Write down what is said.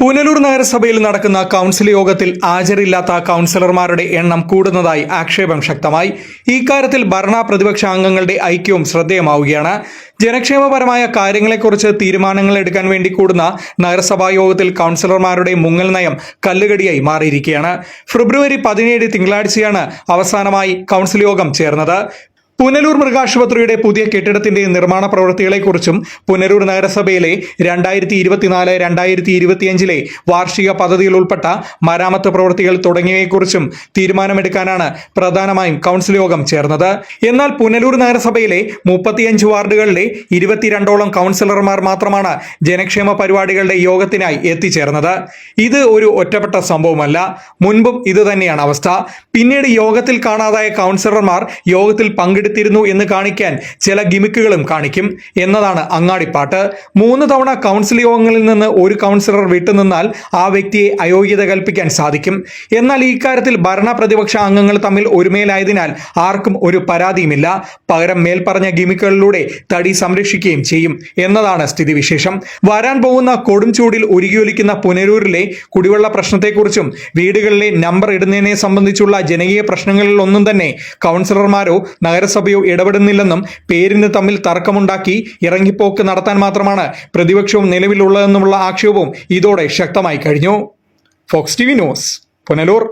പുനലൂർ നഗരസഭയിൽ നടക്കുന്ന കൗൺസിൽ യോഗത്തിൽ ഹാജരില്ലാത്ത കൗൺസിലർമാരുടെ എണ്ണം കൂടുന്നതായി ആക്ഷേപം ശക്തമായി. ഇക്കാര്യത്തിൽ ഭരണ പ്രതിപക്ഷ അംഗങ്ങളുടെ ഐക്യവും ശ്രദ്ധേയമാവുകയാണ്. ജനക്ഷേമപരമായ കാര്യങ്ങളെക്കുറിച്ച് തീരുമാനങ്ങൾ എടുക്കാൻ വേണ്ടി കൂടുന്ന നഗരസഭാ യോഗത്തിൽ കൗൺസിലർമാരുടെ മുങ്ങൽ നയം കല്ലുകടിയായി മാറിയിരിക്കുകയാണ്. ഫെബ്രുവരി പതിനേഴ് തിങ്കളാഴ്ചയാണ് അവസാനമായി കൗൺസിൽ യോഗം ചേർന്നത്. പുനലൂർ മൃഗാശുപത്രിയുടെ പുതിയ കെട്ടിടത്തിന്റെ നിർമ്മാണ പ്രവൃത്തികളെക്കുറിച്ചും പുനലൂർ നഗരസഭയിലെ രണ്ടായിരത്തി ഇരുപത്തിനാല് രണ്ടായിരത്തി ഇരുപത്തിയഞ്ചിലെ വാർഷിക പദ്ധതിയിൽ ഉൾപ്പെട്ട മരാമത്ത് പ്രവൃത്തികൾ തുടങ്ങിയവയെക്കുറിച്ചും തീരുമാനമെടുക്കാനാണ് പ്രധാനമായും കൗൺസിൽ യോഗം ചേർന്നത്. എന്നാൽ പുനലൂർ നഗരസഭയിലെ മുപ്പത്തിയഞ്ച് വാർഡുകളിലെ ഇരുപത്തിരണ്ടോളം കൗൺസിലർമാർ മാത്രമാണ് ജനക്ഷേമ പരിപാടികളുടെ യോഗത്തിനായി എത്തിച്ചേർന്നത്. ഇത് ഒരു ഒറ്റപ്പെട്ട സംഭവമല്ല. മുൻപും ഇത് തന്നെയാണ് അവസ്ഥ. പിന്നീട് യോഗത്തിൽ കാണാതായ കൗൺസിലർമാർ യോഗത്തിൽ പങ്കെടുത്തിരുന്നു എന്ന് കാണിക്കാൻ ചില ഗിമിക്കുകളും കാണിക്കും എന്നതാണ് അങ്ങാടിപ്പാട്ട്. മൂന്ന് തവണ കൗൺസിൽ യോഗങ്ങളിൽ നിന്ന് ഒരു കൗൺസിലർ വിട്ടുനിന്നാൽ ആ വ്യക്തിയെ അയോഗ്യത കൽപ്പിക്കാൻ സാധിക്കും. എന്നാൽ ഈ കാര്യത്തിൽ ഭരണ പ്രതിപക്ഷ അംഗങ്ങൾ തമ്മിൽ ഒരുമയിലായതിനാൽ ആർക്കും ഒരു പരാതിയുമില്ല. പകരം മേൽപ്പറഞ്ഞ ഗിമിക്കുകളിലൂടെ തടി സംരക്ഷിക്കുകയും ചെയ്യും എന്നതാണ് സ്ഥിതിവിശേഷം. വരാൻ പോകുന്ന കൊടും ചൂടിൽ ഉരുകിയൊലിക്കുന്ന പുനരൂരിലെ കുടിവെള്ള പ്രശ്നത്തെക്കുറിച്ചും വീടുകളിലെ നമ്പർ ഇടുന്നതിനെ സംബന്ധിച്ചുള്ള ജനകീയ പ്രശ്നങ്ങളിൽ ഒന്നും തന്നെ കൗൺസിലർമാരോ നഗരസഭയോ ഇടപെടുന്നില്ലെന്നും പേരിന് തമ്മിൽ തർക്കമുണ്ടാക്കി ഇറങ്ങിപ്പോക്ക് നടത്താൻ മാത്രമാണ് പ്രതിപക്ഷവും നിലവിലുള്ളതെന്നുമുള്ള ആക്ഷേപവും ഇതോടെ ശക്തമായി കഴിഞ്ഞു. Fox T V news Punalur.